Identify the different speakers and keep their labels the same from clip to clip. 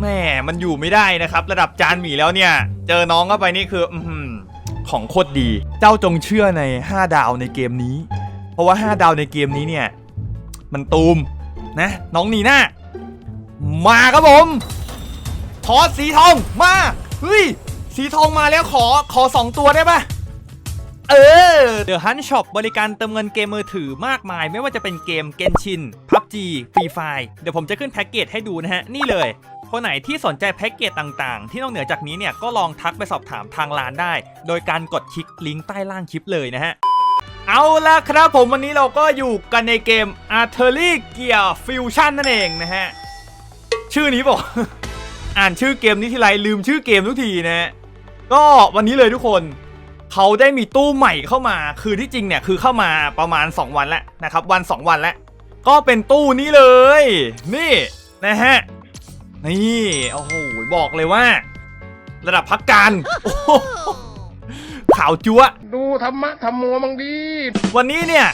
Speaker 1: แหมมันอยู่ไม่ได้นะครับ ระดับจานหมีแล้วเนี่ย เจอน้องเข้าไปนี่คืออืของโคตรดี เจ้าจงเชื่อใน 5 ดาวในเกมนี้ เพราะว่า 5 ดาวในเกมนี้เนี่ย มันตูมนะ น้องนีน่ามาครับผมขอสีทองมาเฮ้ยสีทองมาแล้วขอขอสองตัวได้ปะเออ The Hunt Shop บริการเติมเงินเกมมือถือมากมาย ไม่ว่าจะเป็นเกม Genshin PUBG Free Fire เดี๋ยวผมจะขึ้นแพ็กเกจให้ดูนะฮะ นี่เลย คนไหนที่สนใจแพ็กเกจต่างๆ ที่นอกเหนือจากนี้เนี่ยก็ลองทักไปสอบถามทางร้านได้ โดยการกดคลิกลิงก์ใต้ล่างคลิปเลยนะฮะเอาละครับผมวันนี้เราก็อยู่กันในเกม artery Gear Fusion นั่นเองนะฮะ ชื่อนี้บอก อ่านชื่อเกมนี้ทีไรลืมชื่อเกมทุกทีนะฮะก็วันนี้เลยทุกคน เขาได้มีตู้ใหม่เข้ามา คือที่จริงเนี่ยคือเข้ามาประมาณ 2 วันแล้วนะครับ วัน 2 วันแล้ว ก็เป็นตู้นี้เลย นี่นะฮะ นี่โอ้โหบอกเลยว่า ระดับพักการโอ้โหขาวจั๊วะ
Speaker 2: ดูธรรมะธรรมโมมังดี
Speaker 1: วันนี้เนี่ย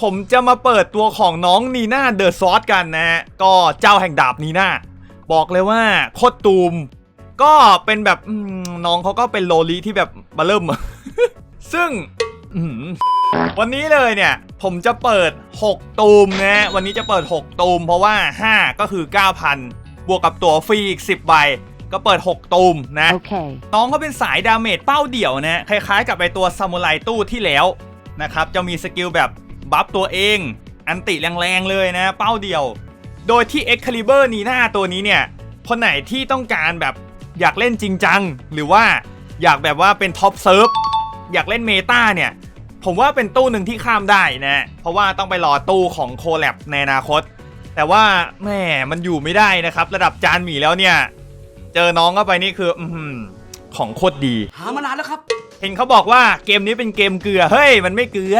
Speaker 1: ผมจะมาเปิดตัวของน้องนีน่าเดอะซอสกันนะฮะก็เจ้าแห่งดาบนีน่าบอกเลยว่าโคตรตูม ก็เป็นแบบอืมน้องเขาก็เป็นโลลีที่แบบมาเริ่ม ซึ่งอื้อหือวันนี้เลยเนี่ย ผมจะเปิด 6 ตูมนะฮะวันนี้จะเปิด 6 ตูม เพราะว่า 5 ก็คือ 9,000 บวกกับตัวฟรีอีก 10 ใบ ก็เปิด 6 ตูมนะ
Speaker 3: Okay.
Speaker 1: น้องเขาเป็นสายดาเมจเป้าเดี่ยวนะคล้ายๆกับไอตัวซามูไรตู้ที่แล้วนะครับจะมีสกิลแบบบัฟตัวเอง อันติแรงๆเลยนะ เป้าเดี่ยว โดยที่ Excalibur นีหน้าตัวนี้เนี่ย คนไหนที่ต้องการแบบอยากเล่นจริงจัง หรือว่าอยากแบบว่าเป็นท็อปเซิร์ฟอยากเล่นเมตาเนี่ย ผมว่าเป็นตู้หนึ่งที่ข้ามได้นะ เพราะว่าต้องไปรอตู้ของโคแลบในอนาคต แต่ว่าแหมมันอยู่ไม่ได้นะครับ ระดับจานหมีแล้วเนี่ย เจอน้องเข้าไปนี่คือออหือของโคตรดี
Speaker 4: หามานานแล้วครับ
Speaker 1: เห็นเขาบอกว่าเกมนี้เป็นเกมเกลือ เฮ้ย มันไม่เกลือ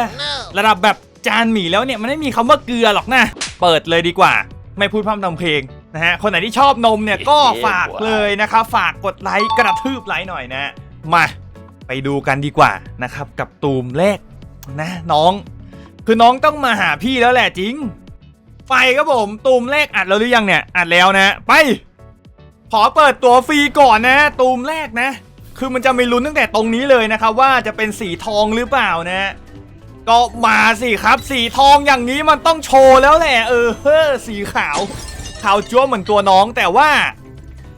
Speaker 1: ระดับแบบจานหมีแล้วเนี่ย มันไม่มีคำว่าเกลือหรอกนะ เปิดเลยดีกว่า ไม่พูดพร่ำทำเพลงนะฮะ คนไหนที่ชอบนมเนี่ย ก็ฝากเลยนะครับ ฝากกดไลค์กระทืบไลค์หน่อยนะ มา ไปดูกันดีกว่านะครับ กับตูมแรกนะ น้อง คือน้องต้องมาหาพี่แล้วแหละจริง ไปครับผมตูมแรกอัดแล้วหรือยังเนี่ยอัดแล้วนะ ไป ขอเปิดตัวฟรีก่อนนะ ตูมแรกนะ คือมันจะไม่ลุ้นตั้งแต่ตรงนี้เลยนะครับว่าจะเป็นสีทองหรือเปล่านะก็มาสิครับ สีทองอย่างนี้มันต้องโชว์แล้วแหละเออเฮ้อสีขาวขาวจั๊วเหมือนตัวน้องแต่ว่า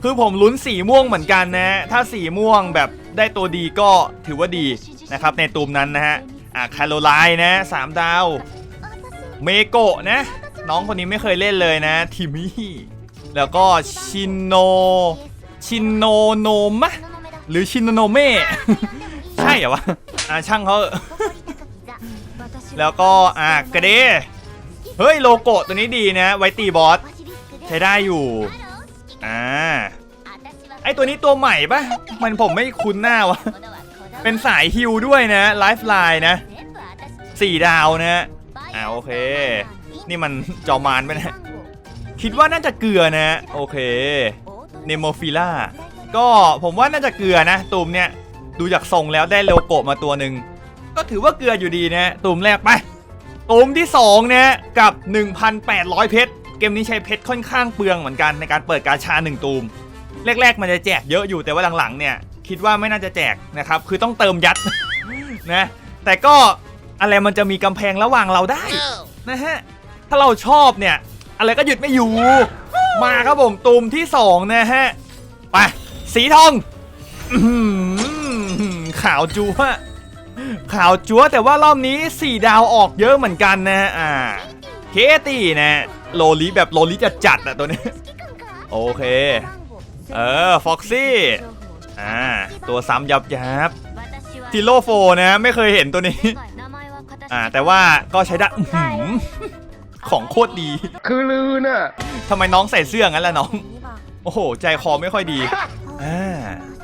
Speaker 1: คือผมลุ้นสีม่วงเหมือนกันนะ ถ้าสีม่วงแบบได้ตัวดีก็ถือว่าดีนะครับในตูมนั้นนะฮะอะคาโรไลน์นะสามดาวเมโกะนะ น้องคนนี้ไม่เคยเล่นเลยนะทิมี่แล้วก็ชินโนชินโนโนมะหรือชินโนเม่ใช่เหรอวะอ่าช่างเขาแล้วก็อ่ากระเดเฮ้ยโลโก้ตัวนี้ดีนะ ไวตีบอสใช้ได้อยู่อ่าไอตัวนี้ตัวใหม่ปะมันผมไม่คุ้นหน้าวะเป็นสายฮิวด้วยนะไลฟ์ไลน์นะสี่ดาวนะอ่าโอเค นี่มันจอมานไปะเนะ คิดว่าน่าจะเกลือนะ โอเค เนโมฟิล่า ก็ผมว่าน่าจะเกลือนะตูมเนี่ย ดูจากทรงแล้วได้โลโก้มาตัวหนึ่ง ก็ถือว่าเกลืออยู่ดีนะตูมแรกไปตูมที่2นะกับ 1,800 เพชร เกมนี้ใช้เพชรค่อนข้างเปลืองเหมือนกันในการเปิดกาชา1ตูม แรก ๆ มันจะแจกเยอะอยู่แต่ว่าหลังๆ เนี่ย คิดว่าไม่น่าจะแจกนะครับ คือต้องเติมยัดนะ แต่ก็อะไรมันจะมีกำแพงระหว่างเราได้นะฮะ ถ้าเราชอบเนี่ย อะไรก็หยุดไม่อยู่ มาครับผมตูมที่2นะฮะ ไป สีทองอขาวจัวขาวจัวแต่ว่ารอบนี้4ดาวออกเยอะเหมือนกันนะ อ่า เคตี้นะ โลลิแบบโลลิจะจัดอะตัวนี้ โอเค เออ ฟ็อกซี่ อ่า ตัวซ้ำยับยับทิโลโฟนะ ไม่เคยเห็นตัวนี้ อ่า แต่ว่าก็ใช้ได้หือ ของโคตรดี
Speaker 2: คือลือน่ะ
Speaker 1: ทำไมน้องใส่เสื้องั้นล่ะน้อง โอ้โห ใจคอไม่ค่อยดี อ่า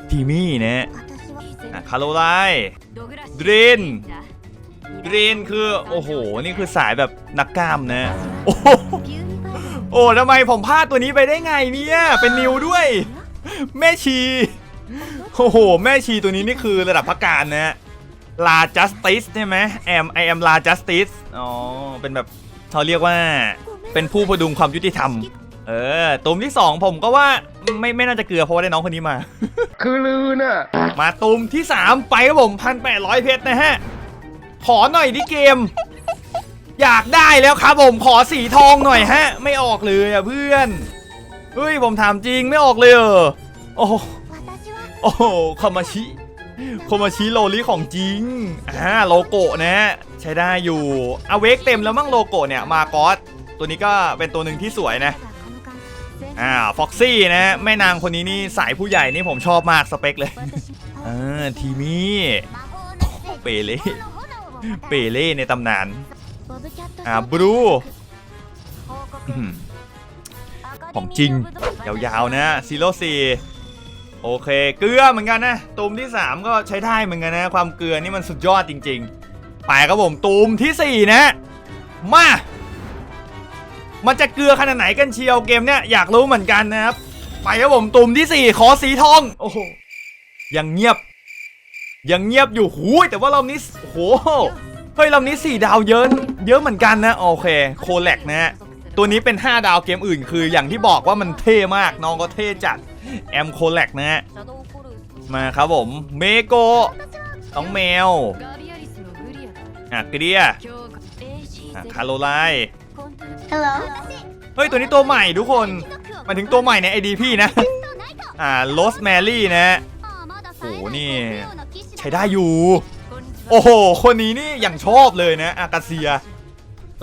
Speaker 1: ทีมี่นะอะคาโรไลน์ดรินดรินคือ โอ้โห นี่คือสายแบบนักกล้ามนะ โอ้โหโอ้ทำไมผมพลาดตัวนี้ไปได้ไงเนี่ย เป็นนิวด้วย แม่ชี โอ้โห แม่ชีตัวนี้นี่คือระดับพักการนะลาจัสติสใช่ไหมแอมไอแอมลาจัสติสอ๋อ เป็นแบบ เขาเรียกว่าเป็นผู้ประดุงความยุติธรรมเเออตูมที่สองผมก็ว่าไม่ไม่น่าจะเกลือเพราะว่าได้น้องคนนี้มา
Speaker 2: คือลือน่ะ
Speaker 1: มาตูมที่ 3 ไปครับผมพันแปดร้อยเพชรนะฮะ ขอหน่อยดิเกม อยากได้แล้วครับผมขอสีทองหน่อยฮะ ไม่ออกเลยอะเพื่อนเฮ้ยผมถามจริงไม่ออกเลยเออโอ้โหโอ้โหคามาชิ คมาชิโลลิของจริงอ่าโลโก้นะใช้ได้อยู่อเวกเต็มแล้วมั่งโลโก้เนี่ยมากอสตัวนี้ก็เป็นตัวหนึ่งที่สวยนะอ่าฟ็อกซี่นะแม่นางคนนี้นี่สายผู้ใหญ่นี่ผมชอบมากสเปคเลยอ่าทีมี่เปเล่เปเล่ในตำนานอ่าบลูของจริงยาวๆนะซีโร่ซี โอเค เกลือเหมือนกันนะตูมที่ 3 ก็ใช้ได้เหมือนกันนะ ความเกลือนี่มันสุดยอดจริงๆไปครับผมตูมทีสี่4 นะ มา มันจะเกลือขนาดไหนกันเชียวเกมเนี้ยอยากรู้เหมือนกันนะครับ ไปครับผมตุ่มที่ 4 ขอสีทอง โอ้โหยังเงียบ ยังเงียบอยู่หูยแต่ว่ารอบนี้โอ้โหเฮ้ยรอบนี้ 4 ดาวเยอะ เยอะเหมือนกันนะโอเค โคแลกนะฮะตัวนี้เป็น 5 ดาวเกมอื่น คืออย่างที่บอกว่ามันเท่มากน้องก็เท่จัด แอมโคแลกนะฮะ มาครับผม เมโกน้องแมวอะเกลียอะคาโรไลน์
Speaker 3: Hello
Speaker 1: เฮ้ย ตัวนี้ตัวใหม่ทุกคนหมายถึงตัวใหม่ในไอดีพี่นะ อ่าโรสแมรี่นะฮะ
Speaker 3: โอ้นี่
Speaker 1: ใช้ได้อยู่ โอ้โห คนนี้นี่อย่างชอบเลยนะ อากาเซีย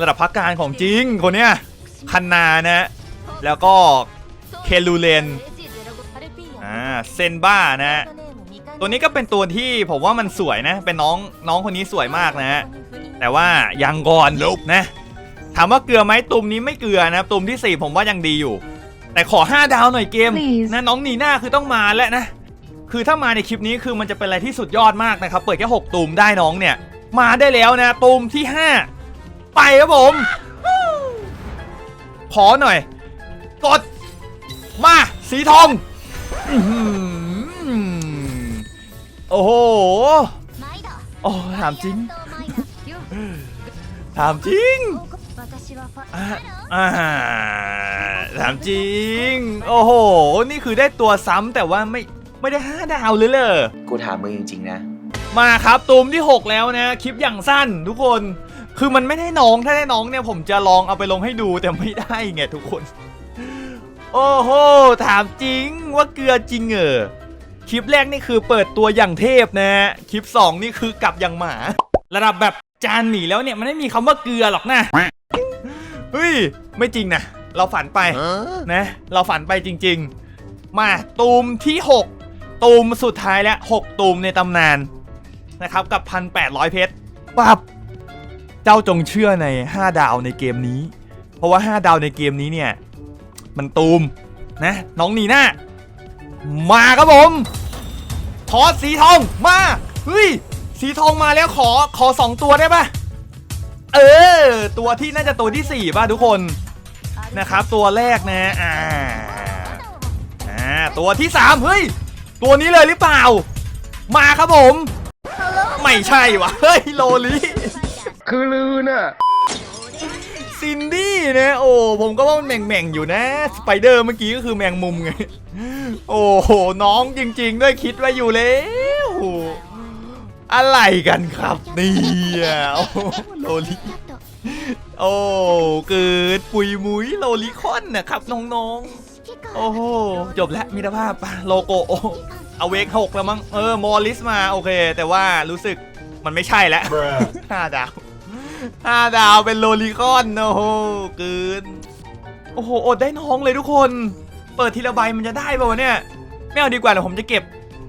Speaker 1: ระดับพักการของจริงคนเนี้ยคันนานะ แล้วก็เคลูเลนอ่า เซนบ้านะตัวนี้ก็เป็นตัวที่ผมว่ามันสวยนะ เป็นน้องน้องคนนี้สวยมากนะฮะแต่ว่ายังก่อนนะถามว่าเกลือไหมตุ่มนี้ไม่เกลือนะตุ่มที่ 4 ผมว่ายังดีอยู่ แต่ขอ 5 ดาวหน่อยเกม
Speaker 3: Please
Speaker 1: นะน้องนีน่าคือต้องมาแล้วนะ คือถ้ามาในคลิปนี้คือมันจะเป็นอะไรที่สุดยอดมากนะครับ เปิดแค่6ตุ่มได้น้องเนี่ย มาได้แล้วนะตุ่มที่ 5 ไปครับผม ขอหน่อย กด มาสีทองอื้อหือ โอ้โห โอ้ถามจริง ถามจริงอ่าอ่าถามจริง โอ้โห นี่คือได้ตัวซ้ำแต่ว่าไม่ไม่ได้5ดาวเลยเลย
Speaker 4: กูถามมึงจริงๆนะ
Speaker 1: มาครับตูมที่ 6 แล้วนะ คลิปอย่างสั้นทุกคน คือมันไม่ได้น้องถ้าได้น้องเนี่ยผมจะลองเอาไปลงให้ดูแต่ไม่ได้ไงทุกคน โอ้โห ถามจริงว่าเกลือจริงเหรอคลิปแรกนี่คือเปิดตัวอย่างเทพนะคลิป 2 นี่คือกลับอย่างหมา ระดับแบบจานหมีแล้วเนี่ยมันไม่มีคำว่าเกลือหรอกนะเฮ้ยไม่จริงนะเราฝันไปนะ เราฝันไปจริง ๆ มาตูมที่ 6 ตูมสุดท้ายแล้ว6ตูมในตำนานนะครับกับ 1,800 เพชรปับเจ้าจงเชื่อใน 5 ดาวในเกมนี้ เพราะว่า 5 ดาวในเกมนี้เนี่ย มันตูมนะ น้องนีน่ามาครับผมขอสีทองมาเฮ้ยสีทองมาแล้วขอขอสองตัวได้ปะเออ ตัวที่น่าจะตัวที่สี่ป่ะทุกคนนะครับ ตัวแรกนะอ่าอ่าตัวที่สามเฮ้ย ตัวนี้เลยหรือเปล่า มาครับผม ไม่ใช่วะเฮ้ยโลลิ
Speaker 2: คือลือน่ะ
Speaker 1: ซินดี้นะโอ้ผมก็ว่ามันแหม่งๆอยู่นะสไปเดอร์เมื่อกี้ก็คือแมงมุมไงโอ้โหน้องจริง ๆ ด้วยคิดไว้อยู่แล้วอะไรกันครับเนี่ยโอ้โลลิโอ้เกิดปุยมุยโลลิคอนนะครับน้องๆโอ้โหจบแล้วมิตรภาพปะโลโก้โอเอาเวกหกแล้วมั้งเออมอลิสมาโอเค แต่ว่ารู้สึกมันไม่ใช่แล้วห้าดาว ห้าดาวเป็นโลลิคอนโอ้โหเกิน โอ้โห อดได้น้องเลยทุกคน เปิดทีละใบมันจะได้ป่าวะเนี่ย ไม่เอาดีกว่าเดี๋ยวผมจะเก็บ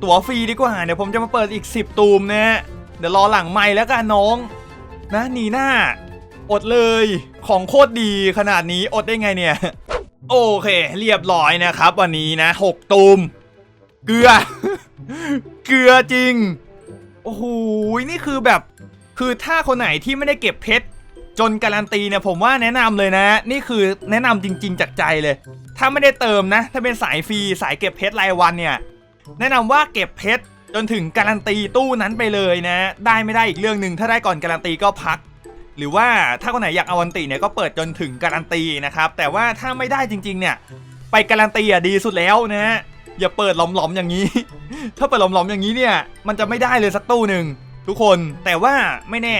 Speaker 1: ตั๋วฟรีดีกว่า เดี๋ยวผมจะมาเปิดอีก 10 ตูมนะฮะ เดี๋ยวรอหลังไม่แล้วกันน้อง นะนีหน้า อดเลย ของโคตรดีขนาดนี้อดได้ไงเนี่ย โอเค เรียบร้อยนะครับ วันนี้นะ 6 ตูม เกลือ เกลือจริง โอ้โห นี่คือแบบ คือถ้าคนไหนที่ไม่ได้เก็บเพชรจนการันตีเนี่ยผมว่าแนะนำเลยนะ นี่คือแนะนำจริง ๆ จากใจเลย ถ้าไม่ได้เติมนะ ถ้าเป็นสายฟรีสายเก็บเพชรรายวันเนี่ย แนะนำว่าเก็บเพชรจนถึงการันตีตู้นั้นไปเลยนะ ได้ไม่ได้อีกเรื่องหนึ่งถ้าได้ก่อนการันตีก็พัก หรือว่าถ้าคนไหนอยากเอาอันติเนี่ยก็เปิดจนถึงการันตีนะครับ แต่ว่าถ้าไม่ได้จริง ๆ เนี่ย ไปการันตีอะดีสุดแล้วนะอย่าเปิดหลอมๆอย่างนี้ ถ้าเปิดหลอมๆอย่างนี้เนี่ย มันจะไม่ได้เลยสักตู้หนึ่ง ทุกคนแต่ว่าไม่แน่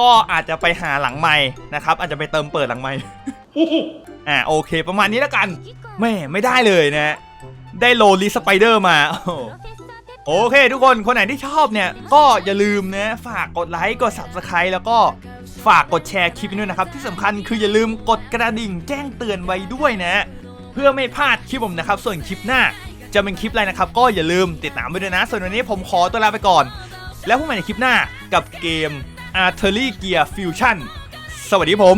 Speaker 1: ก็อาจจะไปหาหลังไม้นะครับ อาจจะไปเติมเปิดหลังไม้อ่าโอเค ประมาณนี้แล้วกันแม่ไม่ได้เลยนะ ได้โลลิสไปเดอร์มาโอ้โหโอเค ทุกคนคนไหนที่ชอบเนี่ย ก็อย่าลืมนะฝากกดไลค์กด subscribe แล้วก็ฝากกดแชร์คลิปนี้ด้วยนะครับ ที่สำคัญคืออย่าลืมกดกระดิ่งแจ้งเตือนไว้ด้วยนะ เพื่อไม่พลาดคลิปผมนะครับ ส่วนคลิปหน้าจะเป็นคลิปอะไรนะครับ ก็อย่าลืมติดตามไปด้วยนะ ส่วนวันนี้ผมขอตัวลาไปก่อน แล้วพบกันในคลิปหน้ากับเกม Artillery Gear Fusion สวัสดีผม